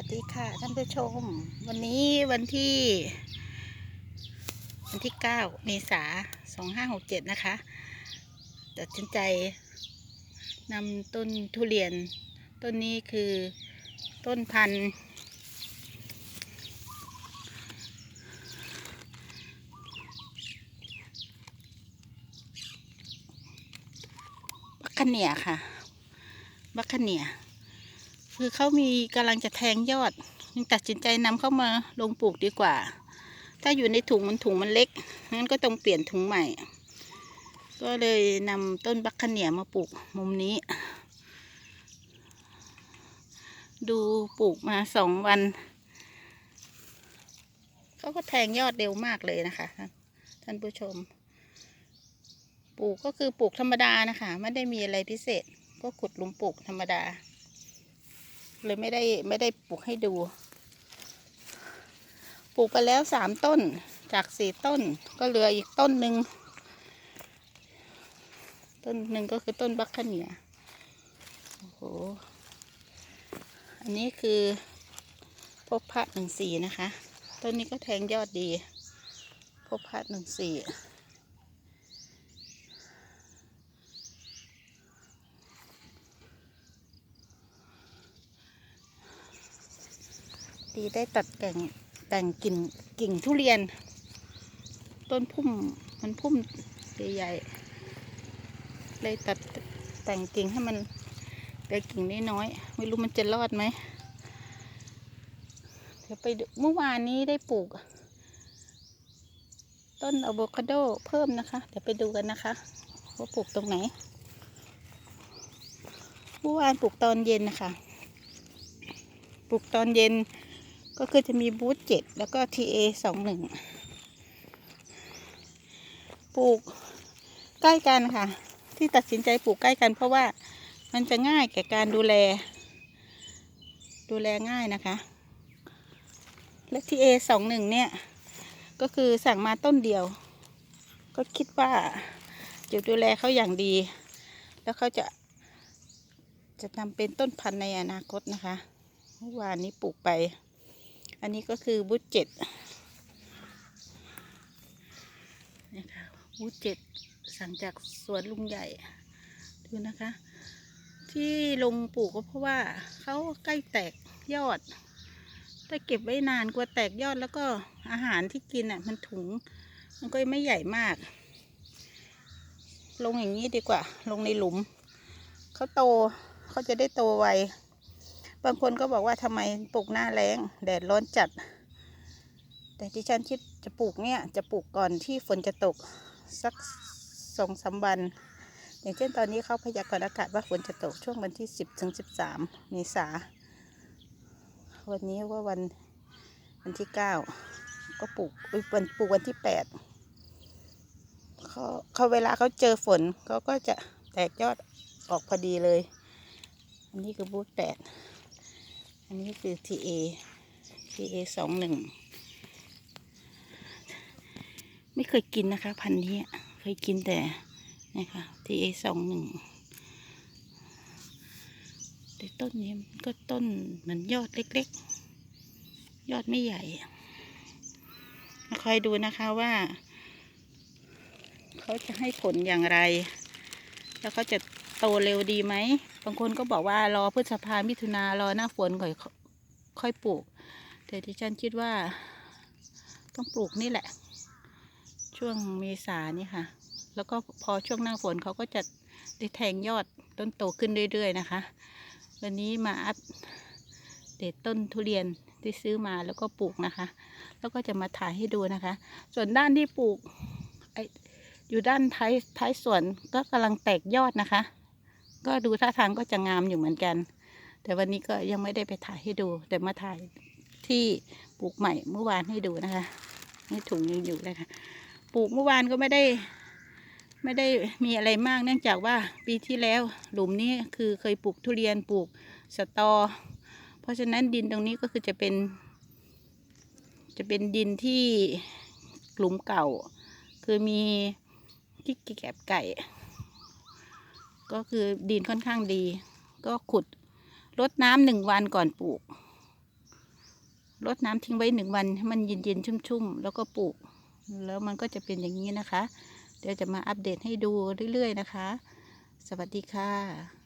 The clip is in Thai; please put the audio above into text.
วัสดีค่ะท่านผู้ชม วันนี้วันที่ วันที่9เมษา2567นะคะตัดสินใจนำต้นทุเรียน ต้นนี้คือต้นพันธุ์บัคเนียค่ะ บัคเนีย คือเขามีกำลังจะแทงยอดยังตัดสินใจนำเข้ามาลงปลูกดีกว่า ถ้าอยู่ในถุงมันถุงมันเล็กงั้นก็ต้องเปลี่ยนถุงใหม่ ก็เลยนำต้นบัคคาเนียมาปลูกมุมนี้ ดูปลูกมาสองวันเขาก็แทงยอดเร็วมากเลยนะคะ ท่านผู้ชม ปลูกก็คือปลูกธรรมดานะคะ ไม่ได้มีอะไรพิเศษ ก็ขุดหลุมปลูกธรรมดา เลยไม่ได้ไม่ได้ปลูกให้ดู ปลูกไปแล้วสามต้นจากสี่ต้นก็เหลืออีกต้นหนึ่งต้นหนึ่งก็คือต้นบัคคาเนียโอ้โห อันนี้คือพบพระหนึ่งสี่นะคะ ต้นนี้ก็แทงยอดดี พบพระหนึ่งสี่ ดีได้ตัดแต่งแต่งกิ่งกิ่งทุเรียน ต้นพุ่มมันพุ่มใหญ่ๆเลยตัดแต่งกิ่งให้มันเป็นกิ่งน้อยๆไม่รู้มันจะรอดไหมเดี๋ยวไปเมื่อวานนี้ได้ปลูก ต้นอะโวคาโดเพิ่มนะคะ เดี๋ยวไปดูกันนะคะ ว่าปลูกตรงไหนเมื่อวานปลูกตอนเย็นนะคะ ปลูกตอนเย็น ก็คือจะมีบูธเจ็ดแล้วก็ทีเอสองหนึ่งปลูกใกล้กันค่ะ ที่ตัดสินใจปลูกใกล้กันเพราะว่ามันจะง่ายแก่การดูแล ดูแลง่ายนะคะ และทีเอสองหนึ่งเนี่ย ก็คือสั่งมาต้นเดียว ก็คิดว่าจะดูแลเขาอย่างดี แล้วเขาจะจะทำเป็นต้นพันธุ์ในอนาคตนะคะ เมื่อวานนี้ปลูกไป อันนี้ก็คือบูธเจ็ดนี่ค่ะบูธเจ็ดสั่งจากสวนลุงใหญ่ ดูนะคะ ที่ลงปลูกก็เพราะว่าเขาใกล้แตกยอด ถ้าเก็บไว้นานกลัวแตกยอดแล้วก็อาหารที่กินอะ มันถุง มันก็ไม่ใหญ่มาก ลงอย่างนี้ดีกว่า ลงในหลุม เขาโตเขาจะได้โตไว บางคนก็บอกว่าทำไมปลูกหน้าแรงแดดร้อนจัด แต่ที่ฉันคิดจะปลูกเนี่ยจะปลูกก่อนที่ฝนจะตกสักสองสามวัน อย่างเช่นตอนนี้เขาพยากรณ์อากาศว่าฝนจะตกช่วงวันที่สิบถึงสิบสามเมษา วันนี้ว่าวันวันที่เก้าก็ปลูกวันปลูกวันที่แปดเขาเขาเวลาเขาเจอฝนเขาก็จะแตกยอดออกพอดีเลย อันนี้คือบูธแปด อันนี้คือ TA TA สองหนึ่งไม่เคยกินนะคะ พันธุ์นี้เคยกินแต่นี่ค่ะ TA สองหนึ่งแต่ต้นนี้ก็ต้นเหมือนยอดเล็กๆ ยอดไม่ใหญ่คอยดูนะคะว่า เขาจะให้ผลอย่างไร แล้วเขาจะโตเร็วดีไหมางคนก็บอกว่ารอพฤษภามิถุนารอหน้าฝนก่อนค่อยปลูก แต่ที่ฉันคิดว่า ต้องปลูกนี่แหละ ช่วงเมษานี่ค่ะ แล้วก็พอช่วงหน้าฝนเขาก็จะได้แทงยอดต้นโตขึ้นเรื่อยๆนะคะ วันนี้มาอัปเดตต้นทุเรียนที่ซื้อมาแล้วก็ปลูกนะคะ แล้วก็จะมาถ่ายให้ดูนะคะ ส่วนด้านที่ปลูกออยู่ด้านท้ายท้ายสวนก็กำลังแตกยอดนะคะ ก็ดูท่าทางก็จะงามอยู่เหมือนกัน แต่วันนี้ก็ยังไม่ได้ไปถ่ายให้ดู แต่มาถ่ายที่ปลูกใหม่เมื่อวานให้ดูนะคะนี่ถุงยังอยู่เลยค่ะ ปลูกเมื่อวานก็ไม่ได้ ไม่ได้มีอะไรมากเนื่องจากว่าปีที่แล้วหลุมนี้คือเคยปลูกทุเรียนปลูกสตอ เพราะฉะนั้นดินตรงนี้ก็คือจะเป็น จะเป็นดินที่หลุมเก่า คือมีที่แกบไก่ ก็คือดินค่อนข้างดี ก็ขุดรดน้ำหนึ่งวันก่อนปลูกรดน้ำทิ้งไว้หนึ่งวันให้มันเย็นๆชุ่มๆ แล้วก็ปลูก แล้วมันก็จะเป็นอย่างนี้นะคะ เดี๋ยวจะมาอัปเดตให้ดูเรื่อยๆนะคะ สวัสดีค่ะ